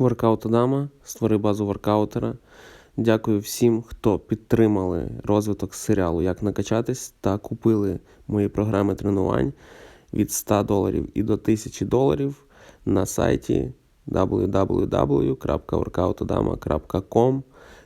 Воркаут Адама, створи базу воркаутера. Дякую всім, хто підтримали розвиток серіалу Як накачатись та купили мої програми тренувань від 100 доларів і до 1000 доларів на сайті www.workoutadama.com.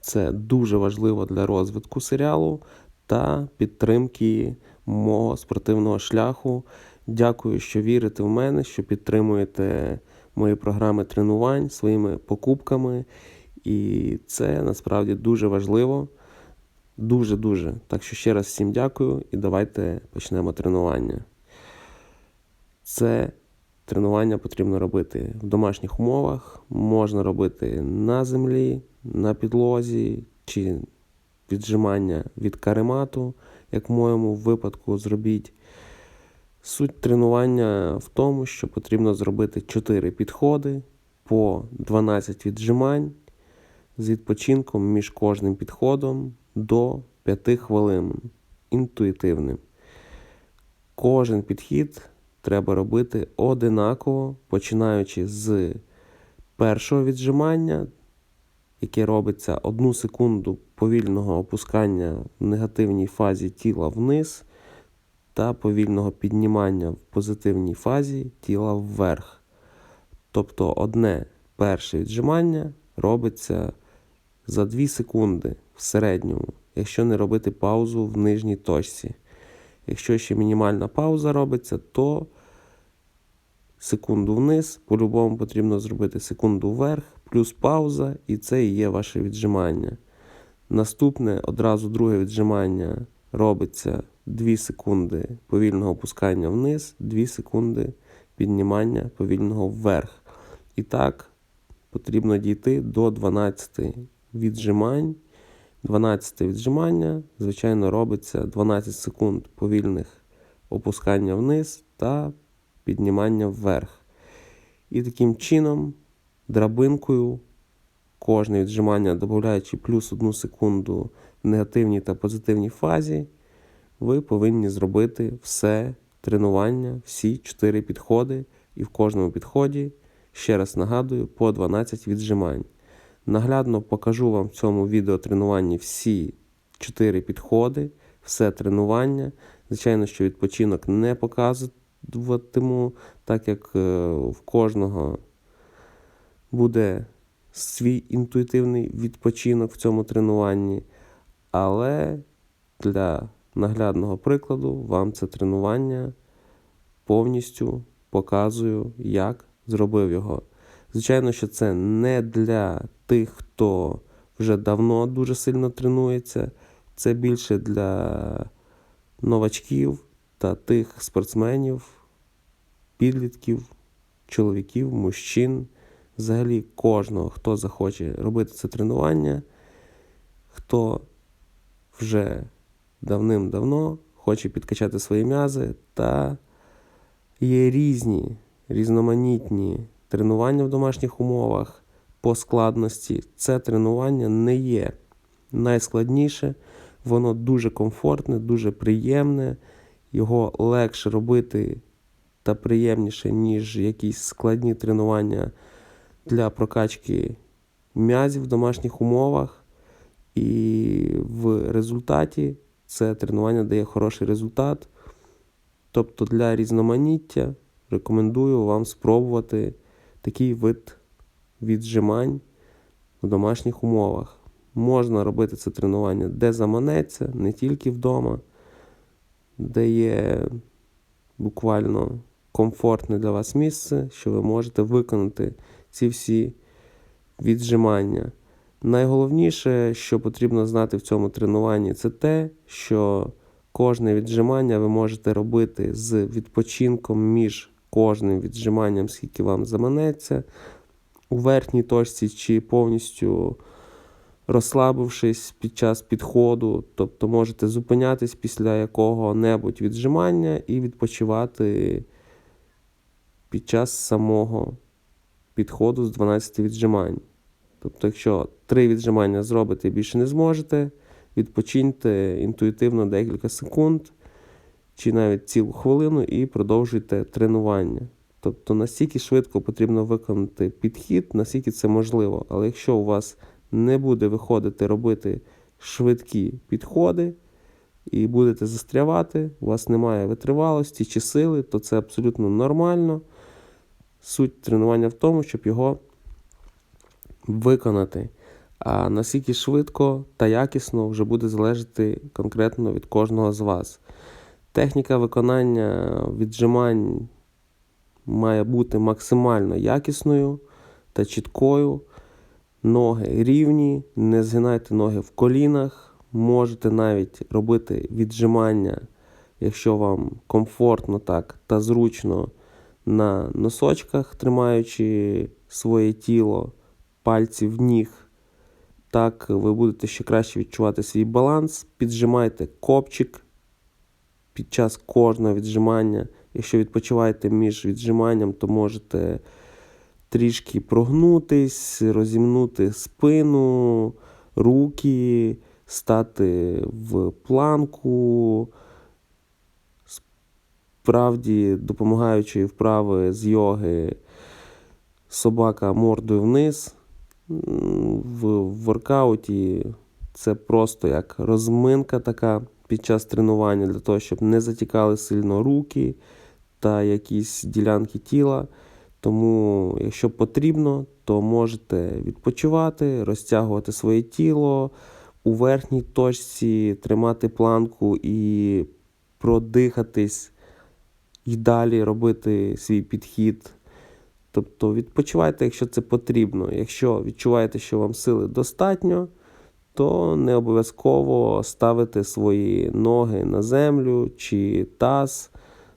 Це дуже важливо для розвитку серіалу та підтримки мого спортивного шляху. Дякую, що вірите в мене, що підтримуєте мої програми тренувань своїми покупками. І це насправді дуже важливо. Дуже-дуже. Так що ще раз всім дякую і давайте почнемо тренування. Це тренування потрібно робити в домашніх умовах, можна робити на землі, на підлозі чи віджимання від каремату, як в моєму випадку зробіть. Суть тренування в тому, що потрібно зробити 4 підходи по 12 віджимань з відпочинком між кожним підходом до 5 хвилин інтуїтивним. Кожен підхід треба робити одинаково, починаючи з першого віджимання, яке робиться 1 секунду повільного опускання в негативній фазі тіла вниз та повільного піднімання в позитивній фазі тіла вверх. Тобто одне перше віджимання робиться за 2 секунди в середньому, якщо не робити паузу в нижній точці. Якщо ще мінімальна пауза робиться, то секунду вниз, по-любому потрібно зробити секунду вверх, плюс пауза, і це і є ваше віджимання. Наступне одразу друге віджимання робиться 2 секунди повільного опускання вниз, 2 секунди піднімання повільного вверх. І так потрібно дійти до 12 віджимань. 12 віджимання, звичайно, робиться 12 секунд повільних опускання вниз та піднімання вверх. І таким чином, драбинкою, кожне віджимання, додаючи плюс 1 секунду в негативній та позитивній фазі, ви повинні зробити все тренування, всі 4 підходи, і в кожному підході, ще раз нагадую, по 12 віджимань. Наглядно покажу вам в цьому відеотренуванні всі 4 підходи, все тренування. Звичайно, що відпочинок не показуватиму, так як е, в кожного буде свій інтуїтивний відпочинок в цьому тренуванні. Але для наглядного прикладу вам це тренування повністю показую, як зробив його. Звичайно, що це не для тих, хто вже давно дуже сильно тренується. Це більше для новачків та тих спортсменів, підлітків, чоловіків, мужчин, взагалі кожного, хто захоче робити це тренування, хто вже давним-давно хоче підкачати свої м'язи, та є різні різноманітні тренування в домашніх умовах по складності. Це тренування не є найскладніше, воно дуже комфортне, дуже приємне, його легше робити та приємніше, ніж якісь складні тренування для прокачки м'язів в домашніх умовах. І в результаті це тренування дає хороший результат. Тобто для різноманіття рекомендую вам спробувати такий вид віджимань в домашніх умовах. Можна робити це тренування де заманеться, не тільки вдома, де є буквально комфортне для вас місце, що ви можете виконати ці всі віджимання. Найголовніше, що потрібно знати в цьому тренуванні, це те, що кожне віджимання ви можете робити з відпочинком між кожним віджиманням, скільки вам заманеться, у верхній точці чи повністю розслабившись під час підходу. Тобто можете зупинятись після якого-небудь віджимання і відпочивати під час самого підходу з 12 віджимань. Тобто, якщо три віджимання зробите і більше не зможете, відпочиньте інтуїтивно декілька секунд чи навіть цілу хвилину і продовжуйте тренування. Тобто настільки швидко потрібно виконати підхід, наскільки це можливо. Але якщо у вас не буде виходити робити швидкі підходи і будете застрявати, у вас немає витривалості чи сили, то це абсолютно нормально. Суть тренування в тому, щоб його виконати. А наскільки швидко та якісно вже буде залежати конкретно від кожного з вас. Техніка виконання віджимань має бути максимально якісною та чіткою. Ноги рівні, не згинайте ноги в колінах. Можете навіть робити віджимання, якщо вам комфортно так та зручно на носочках, тримаючи своє тіло, пальців ніг. Так, ви будете ще краще відчувати свій баланс. Піджимайте копчик під час кожного віджимання. Якщо відпочиваєте між віджиманням, то можете трішки прогнутись, розімнути спину, руки, стати в планку. Справді, допомагаючи вправи з йоги, собака мордою вниз. В воркауті це просто як розминка така під час тренування для того, щоб не затікали сильно руки та якісь ділянки тіла. Тому, якщо потрібно, то можете відпочивати, розтягувати своє тіло у верхній точці, тримати планку і продихатись, і далі робити свій підхід. Тобто відпочивайте, якщо це потрібно. Якщо відчуваєте, що вам сили достатньо, то не обов'язково ставити свої ноги на землю чи таз.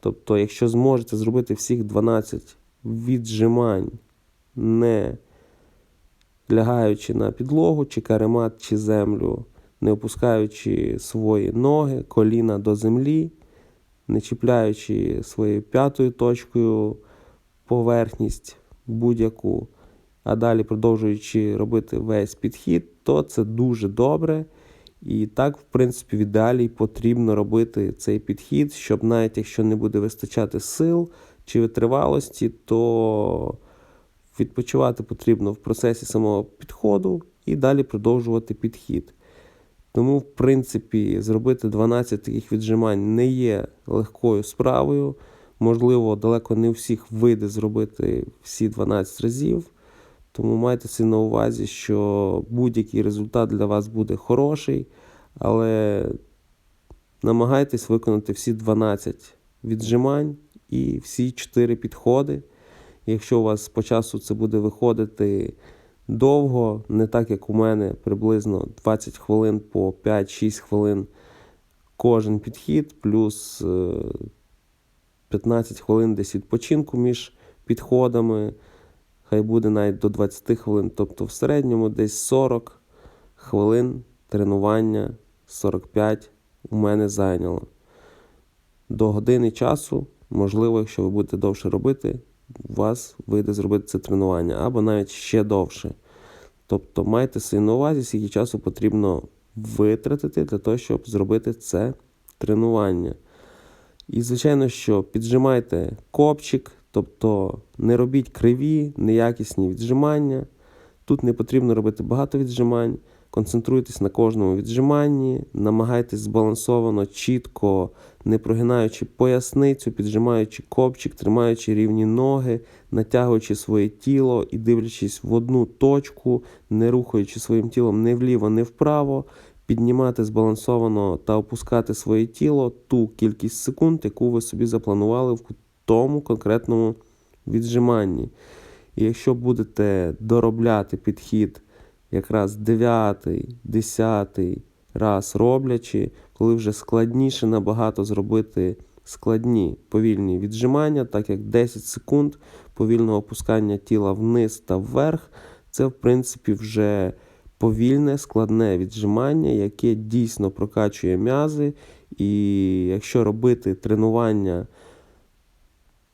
Тобто, якщо зможете зробити всіх 12 віджимань, не лягаючи на підлогу, чи каремат, чи землю, не опускаючи свої ноги, коліна до землі, не чіпляючи своєю п'ятою точкою поверхність будь-яку, а далі продовжуючи робити весь підхід, то це дуже добре. І так, в принципі, в ідеалі потрібно робити цей підхід, щоб навіть якщо не буде вистачати сил чи витривалості, то відпочивати потрібно в процесі самого підходу і далі продовжувати підхід. Тому, в принципі, зробити 12 таких віджимань не є легкою справою. Можливо, далеко не всіх вийде зробити всі 12 разів. Тому майте на увазі, що будь-який результат для вас буде хороший, але намагайтесь виконати всі 12 віджимань і всі 4 підходи. Якщо у вас по часу це буде виходити довго, не так як у мене, приблизно 20 хвилин по 5-6 хвилин кожен підхід, плюс 15 хвилин десь відпочинку між підходами. Хай буде навіть до 20 хвилин, тобто в середньому десь 40 хвилин тренування 45 у мене зайняло. До години часу, можливо, якщо ви будете довше робити, у вас вийде зробити це тренування, або навіть ще довше. Тобто майте собі на увазі, скільки часу потрібно витратити для того, щоб зробити це тренування. І, звичайно, що піджимайте копчик, тобто не робіть криві, неякісні віджимання. Тут не потрібно робити багато віджимань. Концентруйтесь на кожному віджиманні, намагайтесь збалансовано, чітко, не прогинаючи поясницю, піджимаючи копчик, тримаючи рівні ноги, натягуючи своє тіло і дивлячись в одну точку, не рухаючи своїм тілом не вліво, не вправо, піднімати збалансовано та опускати своє тіло ту кількість секунд, яку ви собі запланували в тому конкретному віджиманні. І якщо будете доробляти підхід якраз 9, 10 раз роблячи, коли вже складніше набагато зробити складні повільні віджимання, так як 10 секунд повільного опускання тіла вниз та вверх, це в принципі вже повільне, складне віджимання, яке дійсно прокачує м'язи. І якщо робити тренування,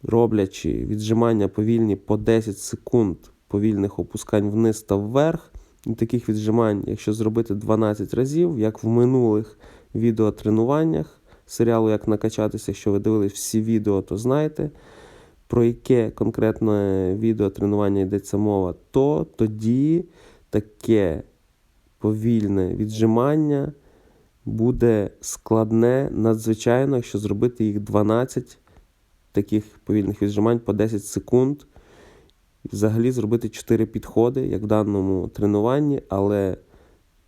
роблячи віджимання повільні по 10 секунд повільних опускань вниз та вверх, і таких віджимань, якщо зробити 12 разів, як в минулих відеотренуваннях серіалу Як накачатися, якщо ви дивились всі відео, то знаєте, про яке конкретне відеотренування йдеться мова, то тоді таке повільне віджимання буде складне надзвичайно, якщо зробити їх 12 таких повільних віджимань по 10 секунд. Взагалі зробити 4 підходи, як в даному тренуванні, але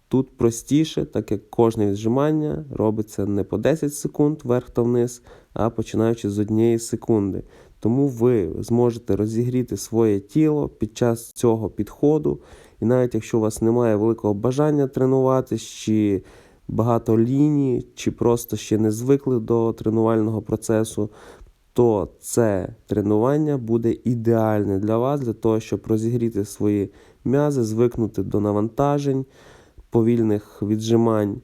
тут простіше, так як кожне віджимання робиться не по 10 секунд вверх та вниз, а починаючи з однієї секунди. Тому ви зможете розігріти своє тіло під час цього підходу. І навіть якщо у вас немає великого бажання тренуватись, чи багато ліній, чи просто ще не звикли до тренувального процесу, то це тренування буде ідеальне для вас, для того, щоб розігріти свої м'язи, звикнути до навантажень, повільних віджимань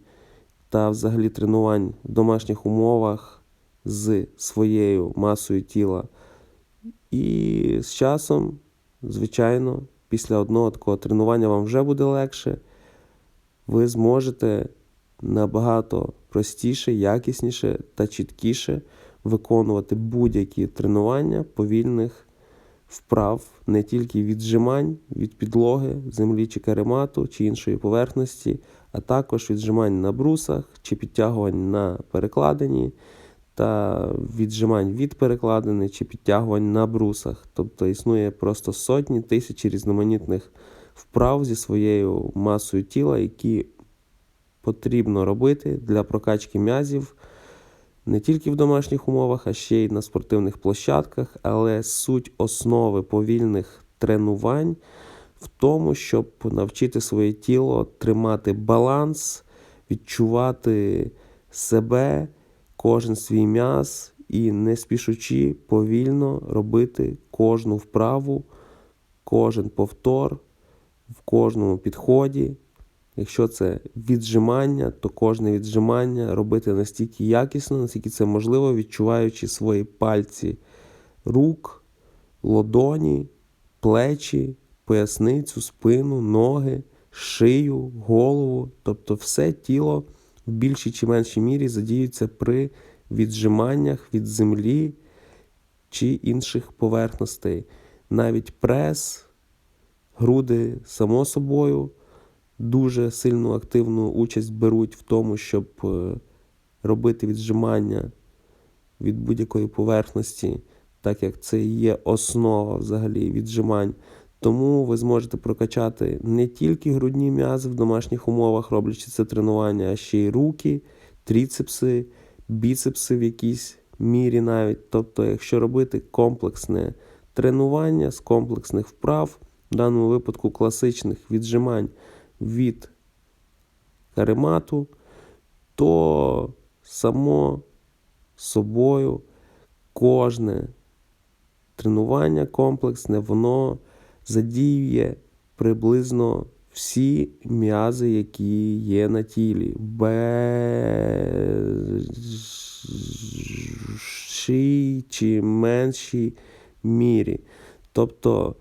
та взагалі тренувань в домашніх умовах з своєю масою тіла. І з часом, звичайно, після одного такого тренування вам вже буде легше. Ви зможете набагато простіше, якісніше та чіткіше виконувати будь-які тренування повільних вправ, не тільки віджимань від підлоги, землі чи каремату чи іншої поверхності, а також віджимань на брусах чи підтягувань на перекладині та віджимань від перекладини чи підтягувань на брусах. Тобто існує просто сотні тисячі різноманітних вправ зі своєю масою тіла, які потрібно робити для прокачки м'язів не тільки в домашніх умовах, а ще й на спортивних площадках. Але суть основи повільних тренувань в тому, щоб навчити своє тіло тримати баланс, відчувати себе, кожен свій м'яз і не спішучи повільно робити кожну вправу, кожен повтор в кожному підході. Якщо це віджимання, то кожне віджимання робити настільки якісно, наскільки це можливо, відчуваючи свої пальці рук, лодоні, плечі, поясницю, спину, ноги, шию, голову. Тобто все тіло в більшій чи меншій мірі задіюється при віджиманнях від землі чи інших поверхностей. Навіть прес, груди, само собою дуже сильну активну участь беруть в тому, щоб е, робити віджимання від будь-якої поверхності, так як це є основа взагалі віджимань. Тому ви зможете прокачати не тільки грудні м'язи в домашніх умовах, роблячи це тренування, а ще й руки, тріцепси, біцепси в якійсь мірі навіть. Тобто, якщо робити комплексне тренування з комплексних вправ, в даному випадку класичних віджимань від каремату, то само собою кожне тренування комплексне, воно задіює приблизно всі м'язи, які є на тілі. Більшій чи меншій мірі. Тобто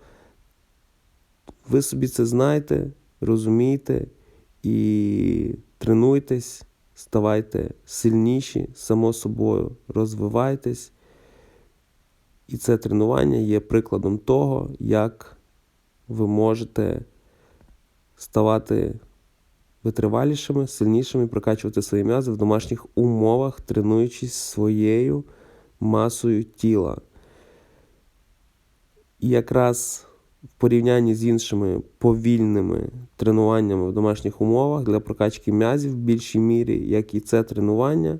ви собі це знаєте, розумійте і тренуйтесь, ставайте сильніші, само собою, розвивайтесь. І це тренування є прикладом того, як ви можете ставати витривалішими, сильнішими, прокачувати свої м'язи в домашніх умовах, тренуючись своєю масою тіла. І якраз в порівнянні з іншими повільними тренуваннями в домашніх умовах для прокачки м'язів в більшій мірі, як і це тренування.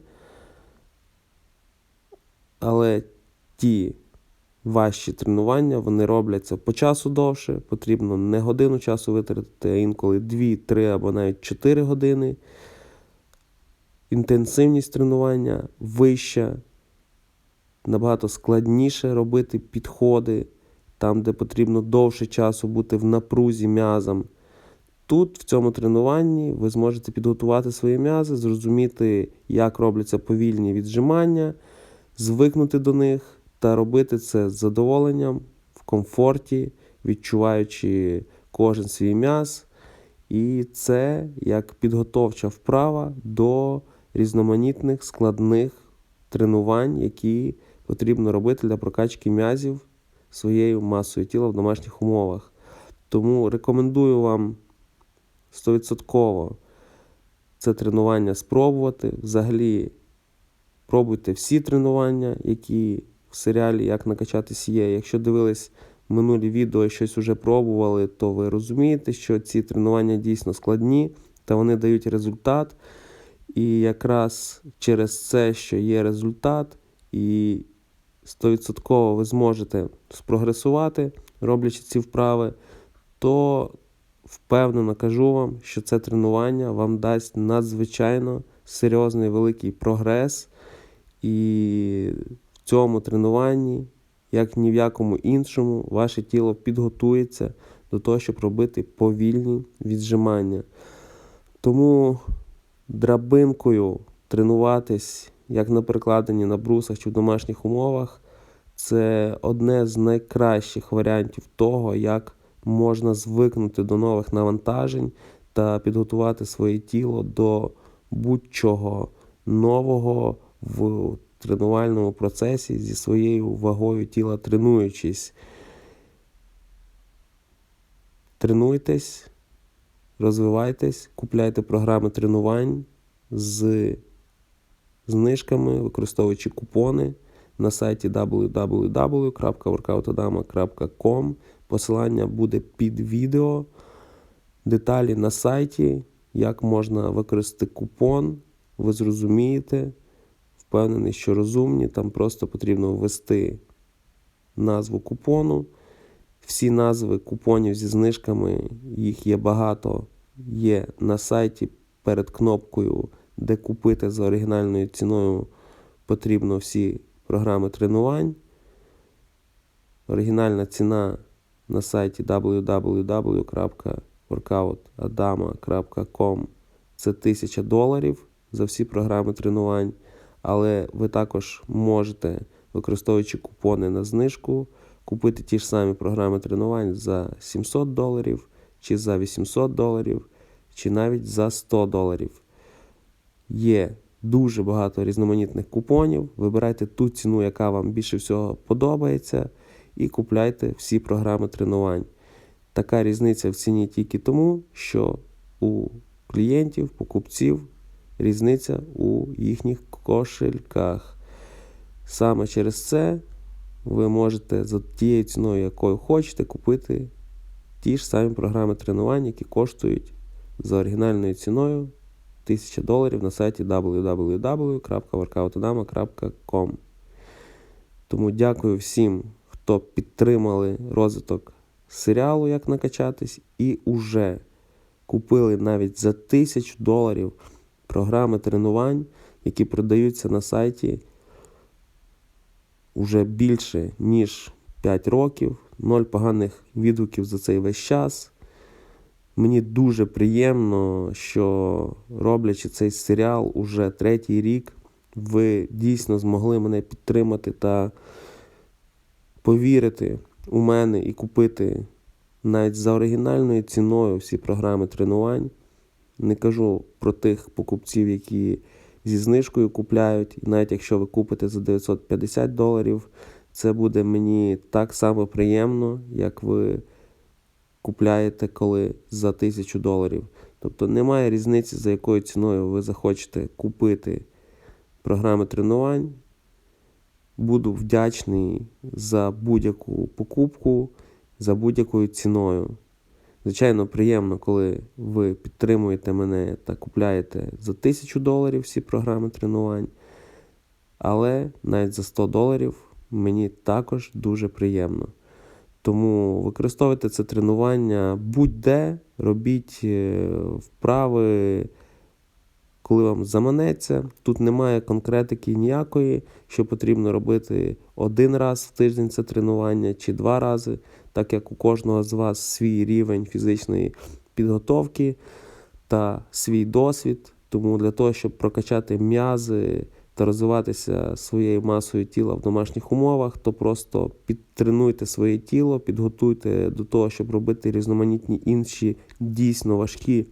Але ті важчі тренування вони робляться по часу довше. Потрібно не годину часу витратити, а інколи 2, 3 або навіть 4 години. Інтенсивність тренування вища, набагато складніше робити підходи там, де потрібно довше часу бути в напрузі м'язам. Тут, в цьому тренуванні, ви зможете підготувати свої м'язи, зрозуміти, як робляться повільні віджимання, звикнути до них та робити це з задоволенням, в комфорті, відчуваючи кожен свій м'яз. І це як підготовча вправа до різноманітних складних тренувань, які потрібно робити для прокачки м'язів своєю масою тіла в домашніх умовах. Тому рекомендую вам 100% це тренування спробувати. Взагалі, пробуйте всі тренування, які в серіалі Як накачатись є. Якщо дивились минулі відео і щось вже пробували, то ви розумієте, що ці тренування дійсно складні та вони дають результат. І якраз через це, що є результат, і 100% ви зможете спрогресувати, роблячи ці вправи, то впевнено кажу вам, що це тренування вам дасть надзвичайно серйозний великий прогрес. І в цьому тренуванні, як ні в якому іншому, ваше тіло підготується до того, щоб робити повільні віджимання. Тому драбинкою тренуватись, як на перекладенні на брусах чи в домашніх умовах, це одне з найкращих варіантів того, як можна звикнути до нових навантажень та підготувати своє тіло до будь-чого нового в тренувальному процесі зі своєю вагою тіла тренуючись. Тренуйтесь, розвивайтесь, купляйте програми тренувань з знижками, використовуючи купони на сайті www.workoutadama.com. Посилання буде під відео. Деталі на сайті, як можна використати купон, ви зрозумієте. Впевнений, що розумні, там просто потрібно ввести назву купону. Всі назви купонів зі знижками, їх є багато, є на сайті перед кнопкою, де купити за оригінальною ціною потрібно всі програми тренувань. Оригінальна ціна на сайті www.workoutadama.com це 1000 доларів за всі програми тренувань. Але ви також можете, використовуючи купони на знижку, купити ті ж самі програми тренувань за 700 доларів, чи за 800 доларів, чи навіть за 100 доларів. Є дуже багато різноманітних купонів. Вибирайте ту ціну, яка вам більше всього подобається, і купляйте всі програми тренувань. Така різниця в ціні тільки тому, що у клієнтів, покупців різниця у їхніх кошельках. Саме через це ви можете за тією ціною, якою хочете, купити ті ж самі програми тренувань, які коштують за оригінальною ціною 1000 доларів на сайті www.workoutadama.com. Тому дякую всім, хто підтримали розвиток серіалу, як накачатись, і уже купили навіть за 1000 доларів програми тренувань, які продаються на сайті вже більше, ніж 5 років, ноль поганих відгуків за цей весь час. Мені дуже приємно, що роблячи цей серіал уже третій рік, ви дійсно змогли мене підтримати та повірити у мене і купити навіть за оригінальною ціною всі програми тренувань. Не кажу про тих покупців, які зі знижкою купляють. І навіть якщо ви купите за 950 доларів, це буде мені так само приємно, як ви купляєте коли за 1000 доларів. Тобто немає різниці, за якою ціною ви захочете купити програми тренувань. Буду вдячний за будь-яку покупку, за будь-якою ціною. Звичайно, приємно, коли ви підтримуєте мене та купляєте за 1000 доларів всі програми тренувань. Але навіть за 100 доларів мені також дуже приємно. Тому використовуйте це тренування будь-де, робіть е, вправи, коли вам заманеться. Тут немає конкретики ніякої, що потрібно робити один раз в тиждень це тренування чи два рази так як у кожного з вас свій рівень фізичної підготовки та свій досвід. Тому для того, щоб прокачати м'язи та розвиватися своєю масою тіла в домашніх умовах, то просто підтренуйте своє тіло, підготуйте до того, щоб робити різноманітні інші дійсно важкі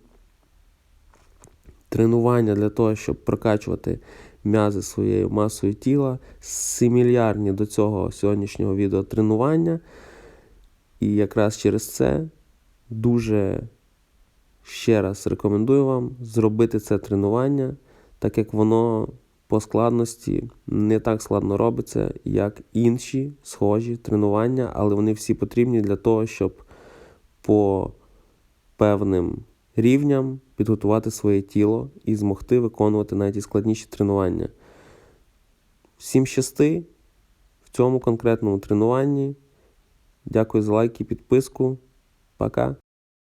тренування для того, щоб прокачувати м'язи своєю масою тіла, симілярні до цього сьогоднішнього відео тренування. І якраз через це дуже ще раз рекомендую вам зробити це тренування, так як воно по складності не так складно робиться, як інші схожі тренування, але вони всі потрібні для того, щоб по певним рівням підготувати своє тіло і змогти виконувати навіть і складніші тренування. Всім щасти в цьому конкретному тренуванні. Дякую за лайк і підписку. Пока.